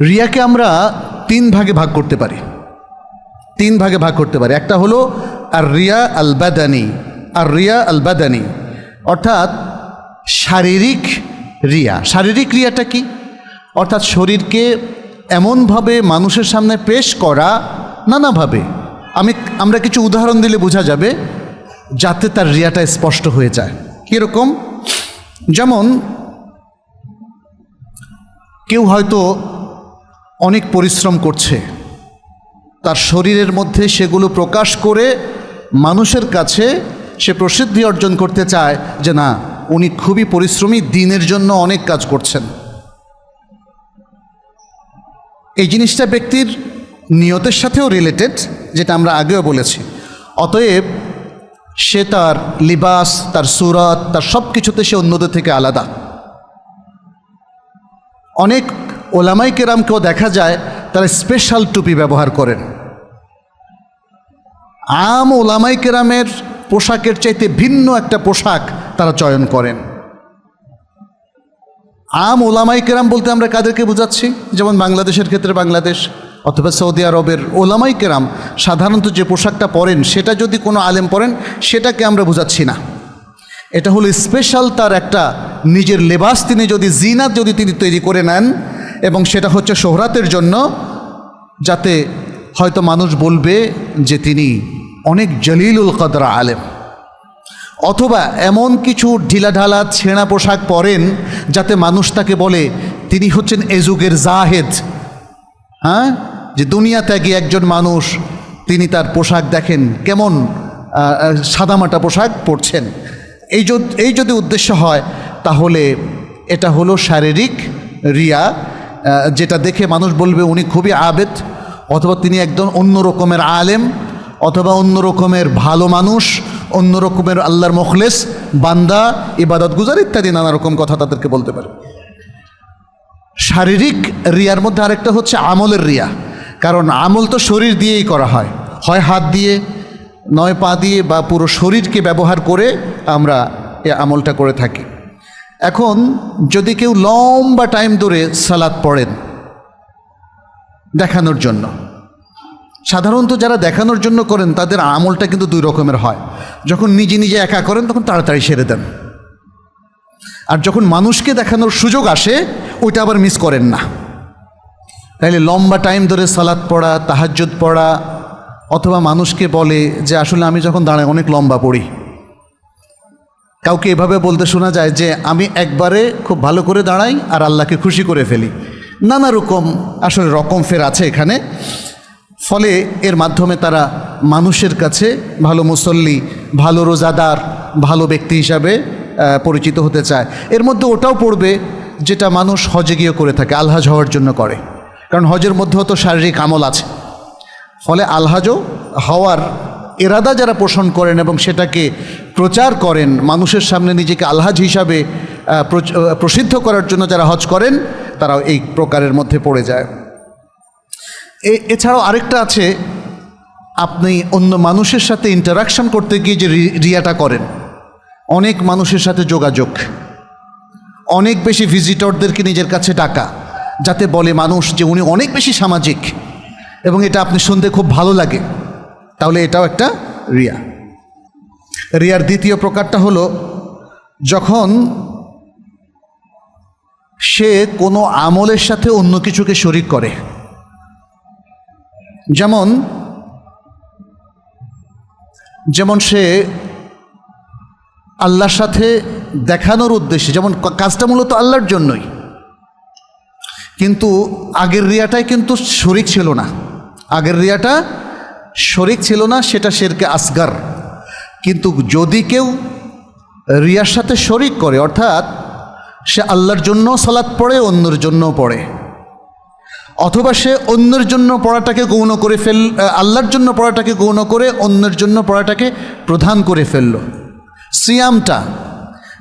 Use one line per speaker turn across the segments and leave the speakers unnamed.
রিয়াকে আমরা তিন ভাগে ভাগ করতে পারি। তিন ভাগে ভাগ করতে পারি। একটা হলো আর রিয়া আল বাদানি, আর রিয়া আল বাদানি। অর্থাৎ শারীরিক রিয়া। শারীরিক রিয়াটা কি? অর্থাৎ শরীরকে এমনভাবে মানুষের সামনে পেশ করা নানাভাবে। আমি, আমরা কিছু উদাহরণ দিলে বোঝা যাবে যাতে তার রিয়াটা স্পষ্ট হয়ে যায়। কীরকম? যেমন কেউ হয়তো অনেক পরিশ্রম করছে। তার শরীরের মধ্যে সেগুলো প্রকাশ করে মানুষের কাছে সে প্রসিদ্ধি অর্জন করতে চায় যে না, উনি খুবই পরিশ্রমী, দিনের জন্য অনেক কাজ করছেন। এই জিনিসটা ব্যক্তির নিয়তের সাথেও রিলেটেড যেটা আমরা আগেও বলেছি। অতএব সে তার লিবাস, তার সুরত, তার সব কিছুতে সে অন্যদের থেকে আলাদা। অনেক ওলামাই কেরামকেও দেখা যায়, তারা স্পেশাল টুপি ব্যবহার করেন। আম ওলামাই কেরামের পোশাকের চাইতে ভিন্ন একটা পোশাক তারা চয়ন করেন। আম ওলামাই কেরাম বলতে আমরা কাদেরকে বোঝাচ্ছি? যেমন বাংলাদেশের ক্ষেত্রে বাংলাদেশ অথবা সৌদি আরবের ওলামাই কেরাম সাধারণত যে পোশাকটা পরেন, সেটা যদি কোনো আলেম পরেন, সেটাকে আমরা বোঝাচ্ছি না। এটা হলো স্পেশাল তার একটা নিজের লেবাস, তিনি যদি জিনাত যদি তিনি তৈরি করে নেন এবং সেটা হচ্ছে শোহরাতের জন্য, যাতে হয়তো মানুষ বলবে যে তিনি অনেক জলিলুল কদরা আলেম। অথবা এমন কিছু ঢিলাঢালা ছেঁড়া পোশাক পরেন, যাতে মানুষ তাকে বলে, তিনি হচ্ছেন এ যুগের জাহেদ। হ্যাঁ? যে দুনিয়া ত্যাগী একজন মানুষ, তিনি তার পোশাক দেখেন কেমন সাদামাটা পোশাক পরছেন। এই যদি উদ্দেশ্য হয়, তাহলে এটা হলো শারীরিক রিয়া যেটা দেখে মানুষ বলবে উনি খুবই আবেদ, অথবা তিনি একদম অন্য রকমের আলেম, অথবা অন্য রকমের ভালো মানুষ, অন্য রকমের আল্লাহর মখলেস, বান্দা ইবাদত গুজার ইত্যাদি নানা রকম কথা তাদেরকে বলতে পারে। শারীরিক রিয়ার মধ্যে আরেকটা হচ্ছে আমলের রিয়া। কারণ আমল তো শরীর দিয়েই করা হয়। হয় হাত দিয়ে, নয় পা দিয়ে বা পুরো শরীরকে ব্যবহার করে আমরা এ আমলটা করে থাকি। এখন যদি কেউ লম্বা টাইম ধরে সালাদ পড়েন দেখানোর জন্য। সাধারণত যারা দেখানোর জন্য করেন, তাদের আমলটা কিন্তু দুই রকমের হয়। যখন নিজে নিজে একা করেন, তখন তাড়াতাড়ি সেরে দেন। আর যখন মানুষকে দেখানোর সুযোগ আসে, ওইটা আবার মিস করেন না। তাইলে লম্বা টাইম ধরে সালাদ পড়া, তাহাজ্জুদ পড়া, অথবা মানুষকে বলে যে, আসলে আমি যখন দাঁড়াই অনেক লম্বা পড়ি। কাউকে এভাবে বলতে শোনা যায় যে আমি একবারে খুব ভালো করে দাঁড়াই আর আল্লাহকে খুশি করে ফেলি। নানা রকম আসলে রকম ফের আছে এখানে। ফলে এর মাধ্যমে তারা মানুষের কাছে ভালো মুসল্লি, ভালো রোজাদার, ভালো ব্যক্তি হিসাবে পরিচিত হতে চায়। এর মধ্যে ওটাও পড়বে যেটা মানুষ হজে গিয়ে করে থাকে, আলহাজ হওয়ার জন্য করে। কারণ হজের মধ্যেও তো শারীরিক আমল আছে। ফলে আলহাজও হওয়ার এরাদা যারা পোষণ করেন এবং সেটাকে প্রচার করেন, মানুষের সামনে নিজেকে আলহাজ হিসাবে প্রসিদ্ধ করার জন্য যারা হজ করেন, তারাও এই প্রকারের মধ্যে পড়ে যায়। এছাড়াও আরেকটা আছে, আপনি অন্য মানুষের সাথে ইন্টারাকশন করতে গিয়ে যে রিয়াটা করেন, অনেক মানুষের সাথে যোগাযোগ, অনেক বেশি ভিজিটরদেরকে নিজের কাছে ডাকা, যাতে বলে মানুষ যে উনি অনেক বেশি সামাজিক, এবং এটা আপনি শুনতে খুব ভালো লাগে। তাহলে এটাও একটা রিয়া। রিয়ার দ্বিতীয় প্রকারটা হলো, যখন সে কোনো আমলের সাথে অন্য কিছুকে শরিক করে। যেমন যেমন সে আল্লাহর সাথে দেখানোর উদ্দেশ্যে, যেমন কাজটা মূলত আল্লাহর জন্যই। কিন্তু আগের রিয়াটাই কিন্তু শরিক ছিল না। আগের রিয়াটা শরিক ছিল না, সেটা শেরকে আসগার। কিন্তু যদি কেউ রিয়ার সাথে শরিক করে, অর্থাৎ সে আল্লাহর জন্য সালাত পড়ে, অন্যর জন্যও পড়ে। অথবা সে অন্যের জন্য পড়াটাকে গৌণ করে ফেল, আল্লাহর জন্য পড়াটাকে গৌণ করে, অন্যের জন্য পড়াটাকে প্রধান করে ফেলল। সিয়ামটা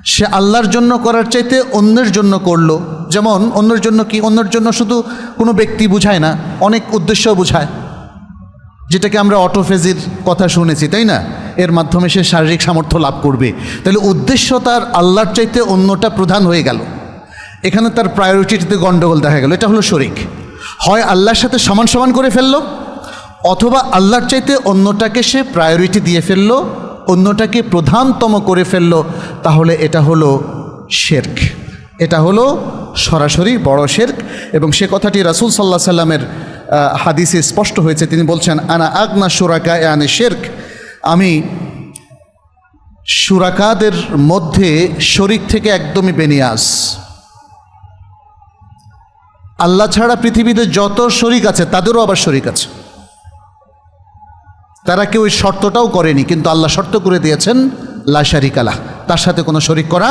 সে আল্লাহর জন্য করার চাইতে অন্যের জন্য করল। যেমন, অন্যের জন্য কি, অন্যের জন্য শুধু কোনো ব্যক্তি বুঝায় না, অনেক উদ্দেশ্য বুঝায়। যেটাকে আমরা অটোফেজির কথা শুনেছি, তাই না? এর মাধ্যমে সে শারীরিক সামর্থ্য লাভ করবে। তাহলে উদ্দেশ্য তার আল্লাহর চাইতে অন্যটা প্রধান হয়ে গেল। এখানে তার প্রায়োরিটিতে গণ্ডগোল দেখা গেল। এটা হলো শরিক। হয় আল্লাহর সাথে সমান সমান করে ফেলল, অথবা আল্লাহর চাইতে অন্যটাকে সে প্রায়োরিটি দিয়ে ফেলল, অন্যটাকে প্রধানতম করে ফেলল, তাহলে এটা হলো শেরক। এটা হলো সরাসরি বড় শেরক। এবং সে কথাটি রাসূল সাল্লাহ সাল্লামের হাদিসে স্পষ্ট হয়েছে, তিনি বলছেন, আনা আগনা সুরাকা আনে শেরক। আমি সুরাকাদের মধ্যে শরিক থেকে একদমই বেনিয়াস আল্লাহ ছাড়া পৃথিবীতে যত শরিক আছে, তাদেরও আবার শরিক আছে। তারা কেউ ওই শর্তটাও করেনি, কিন্তু আল্লাহ শর্ত করে দিয়েছেন, লা শারিক আলাহ তার সাথে কোনো শরিক করা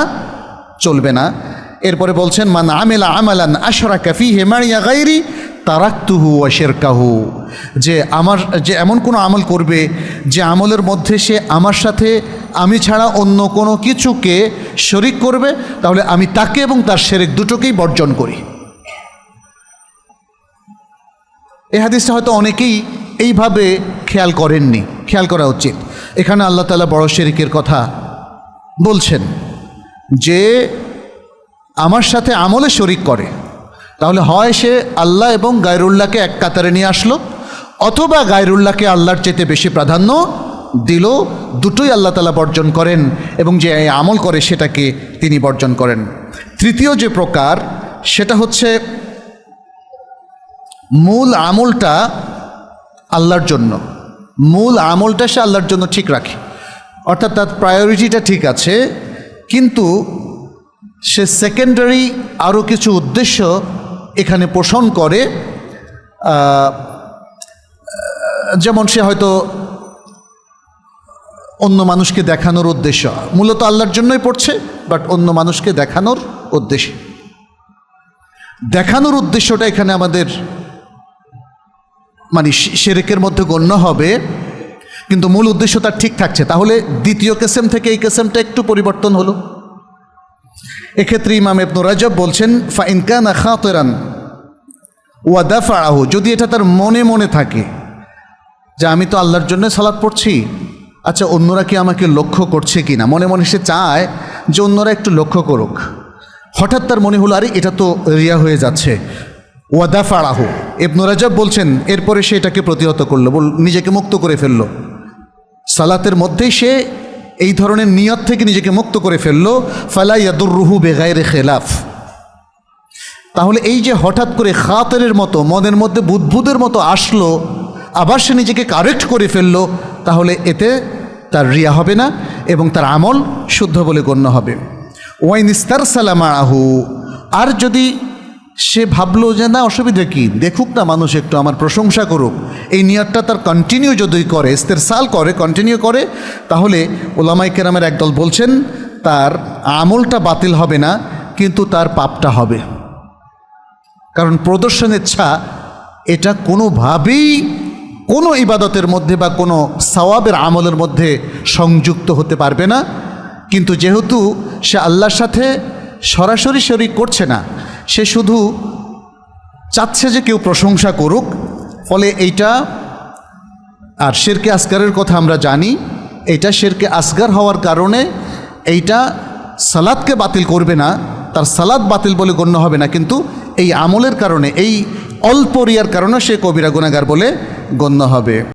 চলবে না। এরপরে বলছেন, মান আমেলা আমালান আশরা কাফি হেমারিয়া গাইরি তারাক্তুহু ওয়াশেরকাহু যে আমার, যে এমন কোনো আমল করবে যে আমলের মধ্যে সে আমার সাথে, আমি ছাড়া অন্য কোনো কিছুকে শরিক করবে, তাহলে আমি তাকে এবং তার শেরেক দুটোকেই বর্জন করি। এই হাদিসটা হয়তো অনেকেই এইভাবে খেয়াল করেননি, খেয়াল করা উচিত। এখানে আল্লাহ তালা বড় শেরিকের কথা বলছেন যে, আমার সাথে আমলে শরিক করে। তাহলে হয় সে আল্লাহ এবং গায়রুল্লাহকে এক কাতারে নিয়ে আসলো, অথবা গায়রুল্লাহকে আল্লাহর চেতে বেশি প্রাধান্য দিল, দুটোই আল্লাহ তালা বর্জন করেন এবং যে আমল করে সেটাকে তিনি বর্জন করেন। তৃতীয় যে প্রকার, সেটা হচ্ছে মূল আমলটা আল্লাহর জন্য। মূল আমলটা সে আল্লাহর জন্য ঠিক রাখে। অর্থাৎ তার প্রায়োরিটিটা ঠিক আছে, কিন্তু সে সেকেন্ডারি আরও কিছু উদ্দেশ্য এখানে পোষণ করে যেমন সে হয়তো অন্য মানুষকে দেখানোর উদ্দেশ্য। মূলত আল্লাহর জন্যই পড়ছে বাট অন্য মানুষকে দেখানোর উদ্দেশ্যে। দেখানোর উদ্দেশ্যটা এখানে আমাদের মানে সেরেকের মধ্যে গণ্য হবে, কিন্তু মূল উদ্দেশ্য তার ঠিক থাকছে। তাহলে দ্বিতীয় কেসেম থেকে এই কেসেমটা একটু পরিবর্তন হলো। এক্ষেত্রে ইমাম ইবনু রাজব বলছেন ফাইনকান খাতেরান ওয়া দাফাহু যদি এটা তার মনে মনে থাকে যে আমি তো আল্লাহর জন্য সালাদ পড়ছি আচ্ছা অন্যরা কি আমাকে লক্ষ্য করছে কি না মনে মনে সে চায় যে অন্যরা একটু লক্ষ্য করুক। হঠাৎ তার মনে হলো, আরে, এটা তো রিয়া হয়ে যাচ্ছে। ওয়াদা ফাড়াহু ইবনু রাজাব বলছেন, এরপরে সে এটাকে প্রতিহত করল নিজেকে মুক্ত করে ফেলল। সালাতের মধ্যেই সে এই ধরনের নিয়ত থেকে নিজেকে মুক্ত করে ফেলল, ফালা ইয়াদুর রুহু বেগাইরে খেলাফ। তাহলে এই যে হঠাৎ করে খাতের মতো, মনের মধ্যে বুদ্বুদের মতো আসলো, আবার সে নিজেকে কারেক্ট করে ফেলল, তাহলে এতে তার রিয়া হবে না এবং তার আমল শুদ্ধ বলে গণ্য হবে। ওয়াইন ইস্তার সালামা আহু আর যদি সে ভাবলো যে না, অসুবিধা কি? দেখুক না মানুষ একটু আমার প্রশংসা করুক। এই নিয়তটা তার কন্টিনিউ যদি করে, ইস্তেরসাল করে কন্টিনিউ করে, তাহলে ওলামাই কেরামের একদল বলছেন, তার আমলটা বাতিল হবে না, কিন্তু তার পাপটা হবে। কারণ প্রদর্শনের ছা এটা কোনোভাবেই কোনো ইবাদতের মধ্যে বা কোনো সওয়াবের আমলের মধ্যে সংযুক্ত হতে পারবে না। কিন্তু যেহেতু সে আল্লাহর সাথে সরাসরি শরিক করছে না সে শুধু চাচ্ছে যে কেউ প্রশংসা করুক, ফলে এইটা আর শেরকে আসগারের কথা আমরা জানি, এইটা শেরকে আসগার হওয়ার কারণে এইটা সালাদকে বাতিল করবে না, তার সালাদ বাতিল বলে গণ্য হবে না, কিন্তু এই আমলের কারণে, এই অল্প রিয়ার কারণে সে কবিরা গুণাগার বলে গণ্য হবে।